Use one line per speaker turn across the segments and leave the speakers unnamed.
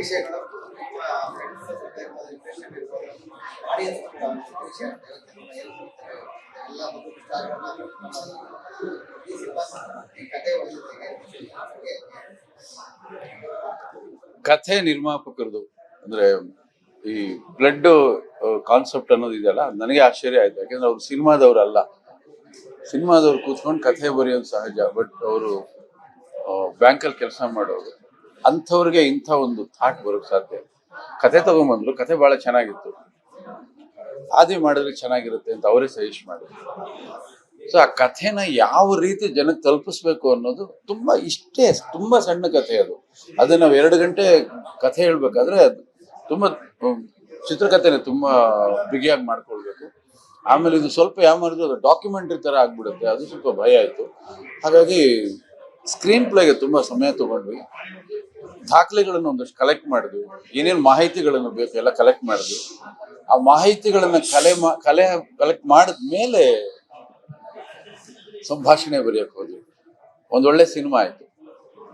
ವಿಷಯಗಳು ಕಥೆ
ನಿರ್ಮಾಪಕರದು, ಅಂದ್ರೆ ಈ ಬ್ಲಡ್ ಕಾನ್ಸೆಪ್ಟ್ ಅನ್ನೋದು ಇದೆಯಲ್ಲ ನನಗೆ ಆಶ್ಚರ್ಯ ಆಯ್ತು. ಯಾಕಂದ್ರೆ ಅವ್ರು ಸಿನಿಮಾದವ್ರು ಅಲ್ಲ ಸಿನಿಮಾದವ್ರು ಕೂತ್ಕೊಂಡು ಕಥೆ ಬರೆಯೋದು ಸಹಜ ಬಟ್ ಅವರು ಬ್ಯಾಂಕಲ್ಲಿ ಕೆಲಸ ಮಾಡೋರು. ಅಂಥವ್ರಿಗೆ ಇಂಥ ಒಂದು ಥಾಟ್ ಬರೋಕ್ ಸಾಧ್ಯ ಕಥೆ ತಗೊಂಬಂದ್ರು ಕತೆ ಬಹಳ ಚೆನ್ನಾಗಿತ್ತು. ಆದಿ ಮಾಡಿದ್ರೆ ಚೆನ್ನಾಗಿರುತ್ತೆ ಅಂತ ಅವರೇ ಸಜೆಸ್ಟ್ ಮಾಡಿದ್ರು. ಸೊ ಆ ಕಥೆನ ಯಾವ ರೀತಿ ಜನಕ್ಕೆ ತಲುಪಿಸ್ಬೇಕು ಅನ್ನೋದು ತುಂಬಾ ಇಷ್ಟೇ, ತುಂಬಾ ಸಣ್ಣ ಕಥೆ ಅದು. ಅದನ್ನ ನಾವು ಎರಡು ಗಂಟೆ ಕಥೆ ಹೇಳ್ಬೇಕಾದ್ರೆ ಅದು ತುಂಬಾ ಚಿತ್ರಕಥೆನ ತುಂಬ ಬಿಗಿಯಾಗಿ ಮಾಡ್ಕೊಳ್ಬೇಕು. ಆಮೇಲೆ ಇದು ಸ್ವಲ್ಪ ಯಾಮಾರಿದ್ರು ಅದು ಡಾಕ್ಯುಮೆಂಟ್ರಿ ತರ ಆಗ್ಬಿಡುತ್ತೆ, ಅದು ಸ್ವಲ್ಪ ಭಯ ಆಯ್ತು. ಹಾಗಾಗಿ ಸ್ಕ್ರೀನ್ ಪ್ಲೇಗೆ ತುಂಬಾ ಸಮಯ ತಗೊಂಡ್ವಿ. ದಾಖಲೆಗಳನ್ನು ಒಂದಷ್ಟು ಕಲೆಕ್ಟ್ ಮಾಡಿದ್ವಿ. ಏನೇನು ಮಾಹಿತಿಗಳನ್ನು ಬೇಕು ಎಲ್ಲ ಕಲೆಕ್ಟ್ ಮಾಡಿದ್ವಿ. ಆ ಮಾಹಿತಿಗಳನ್ನ ಕಲೆ ಕಲೆ ಕಲೆಕ್ಟ್ ಮಾಡಿದ ಮೇಲೆ ಸಂಭಾಷಣೆ ಬರೆಯಕ್ಕೆ ಹೋದ್ವಿ. ಒಂದೊಳ್ಳೆ ಸಿನಿಮಾ ಆಯ್ತು.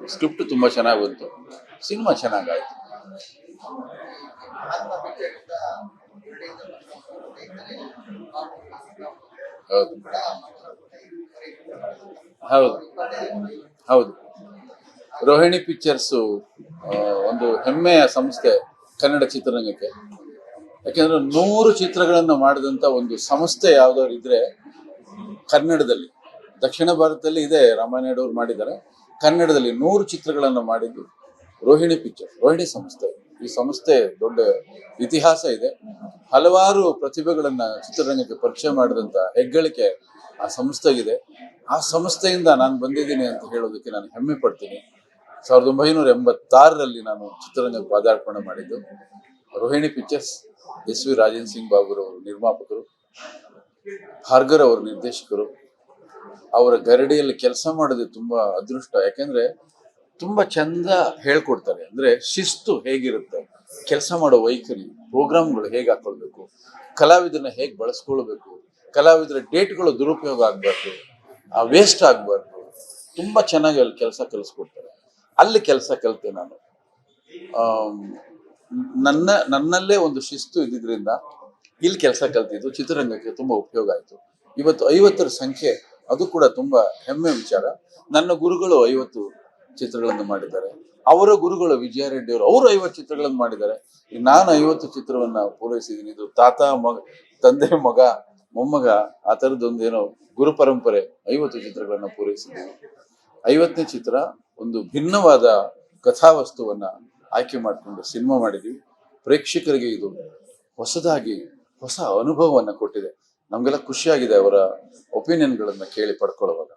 ಸ್ಕ್ರಿಪ್ಟ್ ತುಂಬಾ ಚೆನ್ನಾಗಿ ಬಂತು. ಸಿನಿಮಾ ಚೆನ್ನಾಗಾಯ್ತು ಹೌದು. ಹೌದು. ಹೌದು. ರೋಹಿಣಿ ಪಿಕ್ಚರ್ಸು ಒಂದು ಹೆಮ್ಮೆಯ ಸಂಸ್ಥೆ ಕನ್ನಡ ಚಿತ್ರರಂಗಕ್ಕೆ. ಯಾಕೆಂದ್ರೆ ನೂರು ಚಿತ್ರಗಳನ್ನು ಮಾಡಿದಂಥ ಒಂದು ಸಂಸ್ಥೆ ಯಾವ್ದಾದ್ರು ಇದ್ರೆ ಕನ್ನಡದಲ್ಲಿ, ದಕ್ಷಿಣ ಭಾರತದಲ್ಲಿ ಇದೆ ರಾಮಾನಾಯ್ಡು ಅವರು ಮಾಡಿದ್ದಾರೆ. ಕನ್ನಡದಲ್ಲಿ ನೂರು ಚಿತ್ರಗಳನ್ನು ಮಾಡಿದ್ದು ರೋಹಿಣಿ ಪಿಕ್ಚರ್, ರೋಹಿಣಿ ಸಂಸ್ಥೆ. ಈ ಸಂಸ್ಥೆ ದೊಡ್ಡ ಇತಿಹಾಸ ಇದೆ. ಹಲವಾರು ಪ್ರತಿಭೆಗಳನ್ನ ಚಿತ್ರರಂಗಕ್ಕೆ ಪರಿಚಯ ಮಾಡಿದಂತ ಹೆಗ್ಗಳಿಕೆ ಆ ಸಂಸ್ಥೆಗಿದೆ. ಆ ಸಂಸ್ಥೆಯಿಂದ ನಾನು ಬಂದಿದ್ದೀನಿ ಅಂತ ಹೇಳೋದಕ್ಕೆ ನಾನು ಹೆಮ್ಮೆ ಪಡ್ತೀನಿ. ಸಾವಿರದ ಒಂಬೈನೂರ ಎಂಬತ್ತಾರರಲ್ಲಿ ನಾನು ಚಿತ್ರರಂಗ ಪಾದಾರ್ಪಣೆ ಮಾಡಿದ್ದು. Rohini pictures S V Rajendra Singh ಬಾಬುರವರು ನಿರ್ಮಾಪಕರು, ಭಾರ್ಗರ್ ಅವರು ನಿರ್ದೇಶಕರು. ಅವರ ಗರಡಿಯಲ್ಲಿ ಕೆಲಸ ಮಾಡೋದು ತುಂಬಾ ಅದೃಷ್ಟ. ಯಾಕೆಂದ್ರೆ ತುಂಬಾ ಚಂದ ಹೇಳ್ಕೊಡ್ತಾರೆ. ಅಂದ್ರೆ ಶಿಸ್ತು ಹೇಗಿರುತ್ತೆ, ಕೆಲಸ ಮಾಡೋ ವೈಖರಿ, ಪ್ರೋಗ್ರಾಮ್ಗಳು ಹೇಗೆ ಹಾಕೊಳ್ಬೇಕು, ಕಲಾವಿದರನ್ನ ಹೇಗೆ ಬಳಸ್ಕೊಳ್ಬೇಕು, ಕಲಾವಿದರ ಡೇಟ್ಗಳು ದುರುಪಯೋಗ ಆಗ್ಬಾರ್ದು ವೇಸ್ಟ್ ಆಗ್ಬಾರ್ದು. ತುಂಬಾ ಚೆನ್ನಾಗಿ ಅಲ್ಲಿ ಕೆಲಸ ಕಲಿಸ್ಕೊಡ್ತಾರೆ. ಅಲ್ಲಿ ಕೆಲಸ ಕಲಿತೆ ನಾನು. ನನ್ನ, ನನ್ನಲ್ಲೇ ಒಂದು ಶಿಸ್ತು ಇದ್ದಿದ್ರಿಂದ ಇಲ್ಲಿ ಕೆಲಸ ಕಲ್ತಿದ್ದು. ಚಿತ್ರರಂಗಕ್ಕೆ ತುಂಬಾ ಉಪಯೋಗ ಆಯ್ತು. ಇವತ್ತು ಐವತ್ತರ ಸಂಖ್ಯೆ, ಅದು ಕೂಡ ತುಂಬಾ ಹೆಮ್ಮೆ ವಿಚಾರ. ನನ್ನ ಗುರುಗಳು ಐವತ್ತು ಚಿತ್ರಗಳನ್ನು ಮಾಡಿದ್ದಾರೆ. ಅವರ ಗುರುಗಳು ವಿಜಯ ರೆಡ್ಡಿ ಅವರು ಅವರು ಐವತ್ತು ಚಿತ್ರಗಳನ್ನು ಮಾಡಿದ್ದಾರೆ. ನಾನು ಐವತ್ತು ಚಿತ್ರವನ್ನ ಪೂರೈಸಿದ್ದೀನಿ. ಇದು ತಾತ, ಮಗ, ತಂದೆ, ಮಗ, ಮೊಮ್ಮಗ, ಆ ಥರದ್ದೊಂದೇನೋ ಗುರು ಪರಂಪರೆ, ಐವತ್ತು ಚಿತ್ರಗಳನ್ನು ಪೂರೈಸಿದ್ದೀನಿ. ಐವತ್ತನೇ ಚಿತ್ರ ಒಂದು ಭಿನ್ನವಾದ ಕಥಾವಸ್ತುವನ್ನ ಆಯ್ಕೆ ಮಾಡಿಕೊಂಡು ಸಿನಿಮಾ ಮಾಡಿದ್ವಿ. ಪ್ರೇಕ್ಷಕರಿಗೆ ಇದು ಹೊಸದಾಗಿ ಹೊಸ ಅನುಭವವನ್ನ ಕೊಟ್ಟಿದೆ. ನಮ್ಗೆಲ್ಲ ಖುಷಿಯಾಗಿದೆ ಅವರ ಒಪಿನಿಯನ್ಗಳನ್ನ ಕೇಳಿ ಪಡ್ಕೊಳ್ಳುವಾಗ.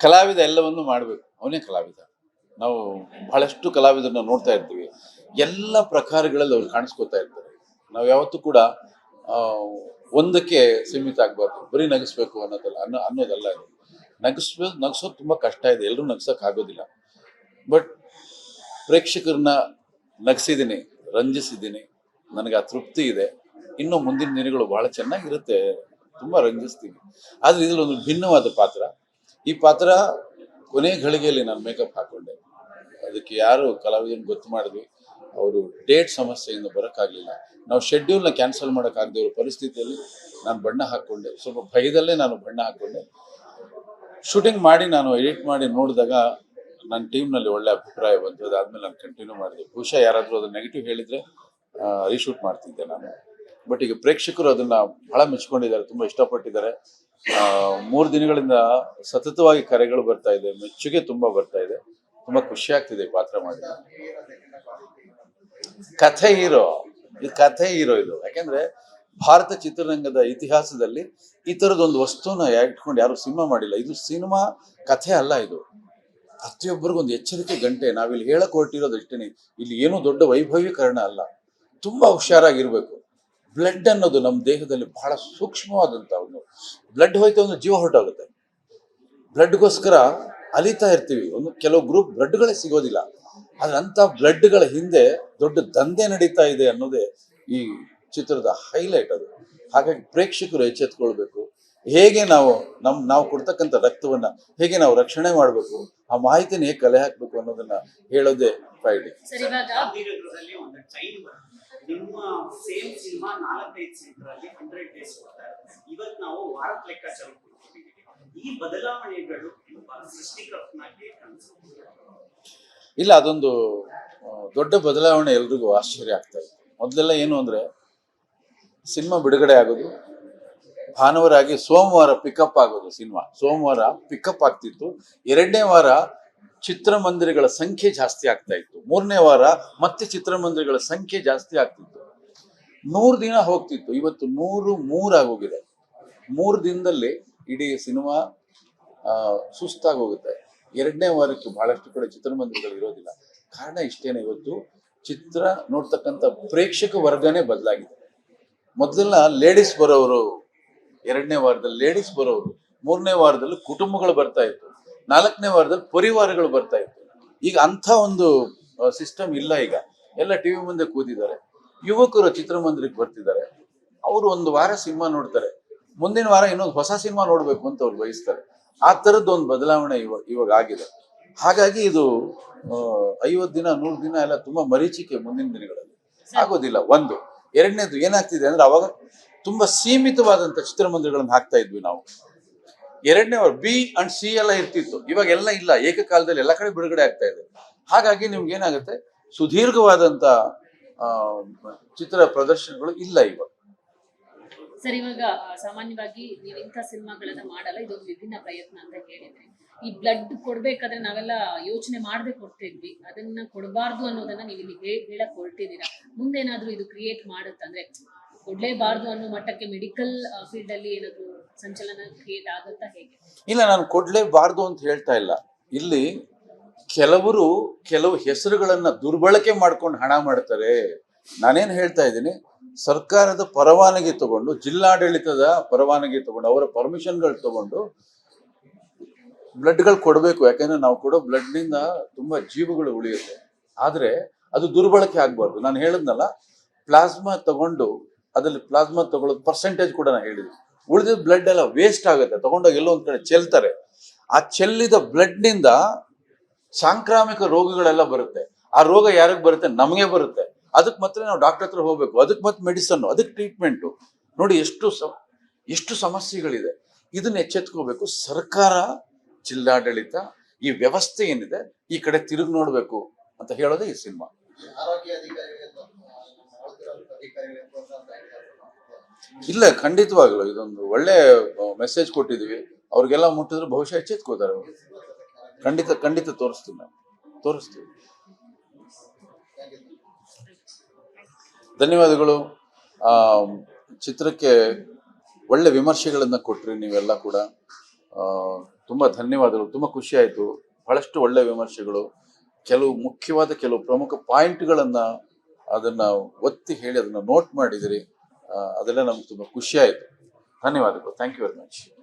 ಕಲಾವಿದ ಎಲ್ಲವನ್ನು ಮಾಡಬೇಕು. ಅವನೇ ಕಲಾವಿದ. ನಾವು ಬಹಳಷ್ಟು ಕಲಾವಿದರನ್ನ ನೋಡ್ತಾ ಇರ್ತೀವಿ. ಎಲ್ಲ ಪ್ರಕಾರಗಳಲ್ಲಿ ಅವ್ರು ಕಾಣಿಸ್ಕೊತಾ ಇರ್ತಾರೆ. ನಾವು ಯಾವತ್ತೂ ಕೂಡ ಒಂದಕ್ಕೆ ಸೀಮಿತ ಆಗಬಾರ್ದು. ಬರೀ ನಗಿಸ್ಬೇಕು ಅನ್ನೋದಲ್ಲ, ಅನ್ನೋ, ಅನ್ನೋದಲ್ಲ ಇದು ನಗಿಸ್ಬೇಕು ನಗಿಸೋದು ತುಂಬ ಕಷ್ಟ ಇದೆ. ಎಲ್ಲರೂ ನಗ್ಸೋಕ್ಕಾಗೋದಿಲ್ಲ ಆಗೋದಿಲ್ಲ. ಬಟ್ ಪ್ರೇಕ್ಷಕರನ್ನ ನಗಿಸಿದ್ದೀನಿ, ರಂಜಿಸಿದ್ದೀನಿ. ನನಗೆ ಆ ತೃಪ್ತಿ ಇದೆ. ಇನ್ನು ಮುಂದಿನ ದಿನಗಳು ಭಾಳ ಚೆನ್ನಾಗಿರುತ್ತೆ. ತುಂಬ ರಂಜಿಸ್ತೀನಿ. ಆದರೆ ಇದರಲ್ಲಿ ಒಂದು ಭಿನ್ನವಾದ ಪಾತ್ರ. ಈ ಪಾತ್ರ ಕೊನೆ ಘಳಿಗೆಯಲ್ಲಿ ನಾನು ಮೇಕಪ್ ಹಾಕೊಂಡೆ. ಅದಕ್ಕೆ ಯಾರು ಕಲಾವಿದ ಗೊತ್ತು ಮಾಡಿದ್ವಿ. ಅವರು ಡೇಟ್ ಸಮಸ್ಯೆಯಿಂದ ಬರೋಕ್ಕಾಗಲಿಲ್ಲ. ನಾವು ಶೆಡ್ಯೂಲ್ನ ಕ್ಯಾನ್ಸಲ್ ಮಾಡೋಕ್ಕಾಗದೇ ಇರೋ ಪರಿಸ್ಥಿತಿಯಲ್ಲಿ ನಾನು ಬಣ್ಣ ಹಾಕ್ಕೊಂಡೆ. ಸ್ವಲ್ಪ ಭಯದಲ್ಲೇ ನಾನು ಬಣ್ಣ ಹಾಕ್ಕೊಂಡೆ. ಶೂಟಿಂಗ್ ಮಾಡಿ ನಾನು ಎಡಿಟ್ ಮಾಡಿ ನೋಡಿದಾಗ ನನ್ನ ಟೀಮ್ನಲ್ಲಿ ಒಳ್ಳೆ ಅಭಿಪ್ರಾಯ ಬಂತು. ಅದಾದಮೇಲೆ ನಾನು ಕಂಟಿನ್ಯೂ ಮಾಡಿದೆ. ಬಹುಶಃ ಯಾರಾದರೂ ಅದು ನೆಗೆಟಿವ್ ಹೇಳಿದರೆ ರೀಶೂಟ್ ಮಾಡ್ತಿದ್ದೆ ನಾನು. ಬಟ್ ಈಗ ಪ್ರೇಕ್ಷಕರು ಅದನ್ನ ಬಹಳ ಮೆಚ್ಕೊಂಡಿದ್ದಾರೆ, ತುಂಬ ಇಷ್ಟಪಟ್ಟಿದ್ದಾರೆ. ಮೂರು ದಿನಗಳಿಂದ ಸತತವಾಗಿ ಕರೆಗಳು ಬರ್ತಾ ಇದೆ, ಮೆಚ್ಚುಗೆ ತುಂಬ ಬರ್ತಾ ಇದೆ. ತುಂಬ ಖುಷಿ ಆಗ್ತಿದೆ ಪಾತ್ರ ಮಾಡಿ ಕಥೆ ಹೀರೋ ಇದು ಕಥೆ ಹೀರೋ ಇದು. ಯಾಕೆಂದ್ರೆ ಭಾರತ ಚಿತ್ರರಂಗದ ಇತಿಹಾಸದಲ್ಲಿ ಈ ಥರದೊಂದು ವಸ್ತುನ ಇಟ್ಕೊಂಡು ಯಾರು ಸಿನಿಮಾ ಮಾಡಿಲ್ಲ. ಇದು ಸಿನಿಮಾ ಕಥೆ ಅಲ್ಲ ಇದು. ಪ್ರತಿಯೊಬ್ಬರಿಗೂ ಒಂದು ಎಚ್ಚರಿಕೆ ಗಂಟೆ. ನಾವಿಲ್ಲಿ ಹೇಳಕ್ ಹೊರಟಿರೋದು ಅಷ್ಟೇನೆ. ಇಲ್ಲಿ ಏನೂ ದೊಡ್ಡ ವೈಭವೀಕರಣ ಅಲ್ಲ. ತುಂಬಾ ಹುಷಾರಾಗಿರ್ಬೇಕು. ಬ್ಲಡ್ ಅನ್ನೋದು ನಮ್ಮ ದೇಹದಲ್ಲಿ ಬಹಳ ಸೂಕ್ಷ್ಮವಾದಂತ ಒಂದು, ಬ್ಲಡ್ ಹೋಯ್ತು ಒಂದು ಜೀವ ಹೊರಟೋಗುತ್ತೆ. ಬ್ಲಡ್ಗೋಸ್ಕರ ಅಲಿತಾ ಇರ್ತೀವಿ. ಒಂದು ಕೆಲವು ಗ್ರೂಪ್ ಬ್ಲಡ್ಗಳೇ ಸಿಗೋದಿಲ್ಲ. ಆದ್ರೆ ಅಂತ ಬ್ಲಡ್ಗಳ ಹಿಂದೆ ದೊಡ್ಡ ದಂಧೆ ನಡೀತಾ ಇದೆ ಅನ್ನೋದೇ ಈ ಚಿತ್ರದ ಹೈಲೈಟ್ ಅದು. ಹಾಗಾಗಿ ಪ್ರೇಕ್ಷಕರು ಎಚ್ಚೆತ್ಕೊಳ್ಬೇಕು. ಹೇಗೆ ನಾವು ನಮ್ ನಾವು ಕೊಡ್ತಕ್ಕಂಥ ರಕ್ತವನ್ನ ಹೇಗೆ ನಾವು ರಕ್ಷಣೆ ಮಾಡಬೇಕು ಆ ಮಾಹಿತಿನ ಹೇಗೆ ಕಲೆ ಹಾಕ್ಬೇಕು ಅನ್ನೋದನ್ನ ಹೇಳೋದೇ ಫೈಲ್
ಸರ್ ಇವಾಗ
ಗಾಂಧಿನಗರದಲ್ಲಿ ಒಂದು ಟೈಮ್ ನಿಮ್ಮ ಸೇಮ್ ಸಿನಿಮಾ ನಾಲ್ಕೈದು ಸೀಟರಲ್ಲಿ ಹಂಡ್ರೆಡ್ ಡೇಸ್ ಕೊಡ್ತಾರೆ ಇವತ್ತು ನಾವು ವಾರದ ಲೆಕ್ಕಾಚಾರ ಕೊಡ್ತಿದ್ದೀವಿ ಈ ಬದಲಾವಣೆಗಳು ಸೃಷ್ಟಿಕರ್ತನಾಗಿ ಕಾಣಿಸುತ್ತೆ.
ಇಲ್ಲ, ಅದೊಂದು ದೊಡ್ಡ ಬದಲಾವಣೆ ಎಲ್ರಿಗೂ ಆಶ್ಚರ್ಯ ಆಗ್ತಾ ಇದೆ. ಮೊದಲೆಲ್ಲ ಏನು ಅಂದ್ರೆ, ಸಿನಿಮಾ ಬಿಡುಗಡೆ ಆಗೋದು ಭಾನುವಾರ ಆಗಿ ಸೋಮವಾರ ಪಿಕಪ್ ಆಗೋದು ಸಿನಿಮಾ. ಸೋಮವಾರ ಪಿಕಪ್ ಆಗ್ತಿತ್ತು. ಎರಡನೇ ವಾರ ಚಿತ್ರಮಂದಿರಗಳ ಸಂಖ್ಯೆ ಜಾಸ್ತಿ ಆಗ್ತಾ ಇತ್ತು. ಮೂರನೇ ವಾರ ಮತ್ತೆ ಚಿತ್ರಮಂದಿರಗಳ ಸಂಖ್ಯೆ ಜಾಸ್ತಿ ಆಗ್ತಿತ್ತು. ನೂರು ದಿನ ಹೋಗ್ತಿತ್ತು. ಇವತ್ತು ನೂರು ಮೂರಾಗೋಗಿದೆ ಮೂರು ದಿನದಲ್ಲಿ ಇಡೀ ಸಿನಿಮಾ ಸುಸ್ತಾಗಿ ಹೋಗುತ್ತೆ. ಎರಡನೇ ವಾರಕ್ಕೆ ಬಹಳಷ್ಟು ಕಡೆ ಚಿತ್ರಮಂದಿರಗಳು ಇರೋದಿಲ್ಲ. ಕಾರಣ ಇಷ್ಟೇನೆ ಇವತ್ತು ಚಿತ್ರ ನೋಡ್ತಕ್ಕಂಥ ಪ್ರೇಕ್ಷಕ ವರ್ಗನೇ ಬದಲಾಗಿದೆ. ಮೊದಲೆಲ್ಲ ಲೇಡೀಸ್ ಬರೋರು, ಎರಡನೇ ವಾರದಲ್ಲಿ ಲೇಡೀಸ್ ಬರೋರು, ಮೂರನೇ ವಾರದಲ್ಲಿ ಕುಟುಂಬಗಳು ಬರ್ತಾ ಇತ್ತು, ನಾಲ್ಕನೇ ವಾರದಲ್ಲಿ ಪರಿವಾರಗಳು ಬರ್ತಾ ಇತ್ತು. ಈಗ ಅಂಥ ಒಂದು ಸಿಸ್ಟಮ್ ಇಲ್ಲ ಈಗ. ಎಲ್ಲ ಟಿವಿ ಮುಂದೆ ಕೂತಿದ್ದಾರೆ. ಯುವಕರು ಚಿತ್ರಮಂದಿರಕ್ಕೆ ಬರ್ತಿದ್ದಾರೆ. ಅವರು ಒಂದು ವಾರ ಸಿನಿಮಾ ನೋಡ್ತಾರೆ. ಮುಂದಿನ ವಾರ ಇನ್ನೊಂದು ಹೊಸ ಸಿನಿಮಾ ನೋಡ್ಬೇಕು ಅಂತ ಅವ್ರು ಬಯಸ್ತಾರೆ. ಆ ತರದ್ದು ಒಂದು ಬದಲಾವಣೆ ಇವಾಗ ಇವಾಗ ಆಗಿದೆ. ಹಾಗಾಗಿ ಇದು ಐವತ್ತು ದಿನ, ನೂರು ದಿನ ಎಲ್ಲ ತುಂಬಾ ಮರೀಚಿಕೆ ಮುಂದಿನ ದಿನಗಳಲ್ಲಿ. ಆಗೋದಿಲ್ಲ, ಒಂದು. ಎರಡನೇದು ಏನಾಗ್ತಿದೆ ಅಂದ್ರೆ ಅವಾಗ ತುಂಬಾ ಸೀಮಿತವಾದಂತ ಚಿತ್ರಮಂದಿರಗಳನ್ನು ಹಾಕ್ತಾ ಇದ್ವಿ ನಾವು. ಎರಡನೇ ಬಿ ಅಂಡ್ ಸಿ ಎಲ್ಲ ಇರ್ತಿತ್ತು. ಇವಾಗ ಎಲ್ಲ ಇಲ್ಲ, ಏಕಕಾಲದಲ್ಲಿ ಎಲ್ಲ ಕಡೆ ಬಿಡುಗಡೆ ಆಗ್ತಾ ಇದೆ. ಹಾಗಾಗಿ ನಿಮ್ಗೆ ಏನಾಗುತ್ತೆ, ಸುದೀರ್ಘವಾದಂತ ಚಿತ್ರ ಪ್ರದರ್ಶನಗಳು ಇಲ್ಲ ಇವಾಗ.
ಸರ್, ಇವಾಗ ಸಾಮಾನ್ಯವಾಗಿ ನೀವು ಇಂಥ ಸಿನಿಮಾಗಳನ್ನ ಮಾಡಲ್ಲ, ಇದೊಂದು ವಿಭಿನ್ನ ಪ್ರಯತ್ನ ಅಂತ ಹೇಳಿದ್ರೆ. ಈ ಬ್ಲಡ್ ಕೊಡ್ಬೇಕಾದ್ರೆ ನಾವೆಲ್ಲ ಯೋಚನೆ ಮಾಡದೆ ಕೊಡ್ತಿದ್ವಿ. ಅದನ್ನ ಕೊಡಬಾರ್ದು ಅನ್ನೋದನ್ನ ನೀವು ಇಲ್ಲಿ ಹೇಳಕ್ ಹೊರಟಿದ್ದೀರಾ ಮುಂದೇನಾದ್ರೂ ಇದು ಕ್ರಿಯೇಟ್ ಮಾಡುತ್ತಂದ್ರೆ ಕೊಡ್ಲೇಬಾರ್ದು ಅನ್ನೋ ಮಟ್ಟಕ್ಕೆ ಮೆಡಿಕಲ್ ಫೀಲ್ಡ್ ಅಲ್ಲಿ ಏನಾದ್ರು ಸಂಚಲನ ಕ್ರಿಯೇಟ್ ಆಗುತ್ತಾ ಹೇಗೆ?
ಇಲ್ಲ, ನಾನು ಕೊಡ್ಲೇಬಾರ್ದು ಅಂತ ಹೇಳ್ತಾ ಇಲ್ಲ. ಇಲ್ಲಿ ಕೆಲವರು ಕೆಲವು ಹೆಸರುಗಳನ್ನ ದುರ್ಬಳಕೆ ಮಾಡ್ಕೊಂಡು ಹಣ ಮಾಡ್ತಾರೆ. ನಾನೇನ್ ಹೇಳ್ತಾ ಇದ್ದೀನಿ? ಸರ್ಕಾರದ ಪರವಾನಗಿ ತಗೊಂಡು, ಜಿಲ್ಲಾಡಳಿತದ ಪರವಾನಗಿ ತಗೊಂಡು, ಅವರ ಪರ್ಮಿಷನ್ಗಳು ತಗೊಂಡು ಬ್ಲಡ್ಗಳು ಕೊಡಬೇಕು. ಯಾಕಂದ್ರೆ ನಾವು ಕೊಡೋ ಬ್ಲಡ್ನಿಂದ ತುಂಬಾ ಜೀವಗಳು ಉಳಿಯುತ್ತೆ. ಆದ್ರೆ ಅದು ದುರ್ಬಳಕೆ ಆಗ್ಬಾರ್ದು. ನಾನು ಹೇಳಿದ್ನಲ್ಲ, ಪ್ಲಾಸ್ಮಾ ತಗೊಂಡು, ಅದ್ರಲ್ಲಿ ಪ್ಲಾಸ್ಮಾ ತಗೊಳ್ಳೋದು ಪರ್ಸೆಂಟೇಜ್ ಕೂಡ ನಾನು ಹೇಳಿದ್ವಿ ಉಳಿದ ಬ್ಲಡ್ ಎಲ್ಲ ವೇಸ್ಟ್ ಆಗುತ್ತೆ. ತಗೊಂಡೋಗಿ ಎಲ್ಲೋ ಒಂದ್ ಕಡೆ ಚೆಲ್ತಾರೆ. ಆ ಚೆಲ್ಲಿದ ಬ್ಲಡ್ನಿಂದ ಸಾಂಕ್ರಾಮಿಕ ರೋಗಗಳೆಲ್ಲ ಬರುತ್ತೆ. ಆ ರೋಗ ಯಾರಿಗೆ ಬರುತ್ತೆ? ನಮಗೆ ಬರುತ್ತೆ. ಅದಕ್ಕೆ ಮಾತ್ರ ನಾವು ಡಾಕ್ಟರ್ ಹತ್ರ ಹೋಗ್ಬೇಕು. ಅದಕ್ಕೆ ಮತ್ತೆ ಮೆಡಿಸನ್ ಅದಕ್ಕೆ ಟ್ರೀಟ್ಮೆಂಟು ನೋಡಿ ಎಷ್ಟು ಎಷ್ಟು ಸಮಸ್ಯೆಗಳಿದೆ. ಇದನ್ನ ಎಚ್ಚೆತ್ಕೋಬೇಕು. ಸರ್ಕಾರ ಜಿಲ್ಲಾಡಳಿತ ಈ ವ್ಯವಸ್ಥೆ ಏನಿದೆ ಈ ಕಡೆ ತಿರುಗಿ ನೋಡ್ಬೇಕು ಅಂತ ಹೇಳೋದೇ ಈ ಸಿನಿಮಾ. ಇಲ್ಲ ಖಂಡಿತವಾಗ್ಲು ಇದೊಂದು ಒಳ್ಳೆ ಮೆಸೇಜ್ ಕೊಟ್ಟಿದೀವಿ ಅವ್ರಿಗೆಲ್ಲ ಮುಟ್ಟಿದ್ರೆ ಬಹುಶಃ ಎಚ್ಚೆತ್ಕೋತಾರೆ ಅವ್ರು. ಖಂಡಿತ ಖಂಡಿತ ತೋರಿಸ್ತೀವಿ ನಾವು ತೋರಿಸ್ತೀವಿ ಧನ್ಯವಾದಗಳು. ಚಿತ್ರಕ್ಕೆ ಒಳ್ಳೆ ವಿಮರ್ಶೆಗಳನ್ನು ಕೊಟ್ರಿ ನೀವೆಲ್ಲ ಕೂಡ. ತುಂಬ ಧನ್ಯವಾದಗಳು. ತುಂಬಾ ಖುಷಿ ಆಯ್ತು. ಬಹಳಷ್ಟು ಒಳ್ಳೆ ವಿಮರ್ಶೆಗಳು. ಕೆಲವು ಮುಖ್ಯವಾದ ಕೆಲವು ಪ್ರಮುಖ ಪಾಯಿಂಟ್ಗಳನ್ನು ಅದನ್ನು ಒತ್ತಿ ಹೇಳಿ ಅದನ್ನ ನೋಟ್ ಮಾಡಿದಿರಿ. ಅದೆಲ್ಲ ನಮ್ಗೆ ತುಂಬಾ ಖುಷಿ ಆಯ್ತು. ಧನ್ಯವಾದಗಳು. Thank you very much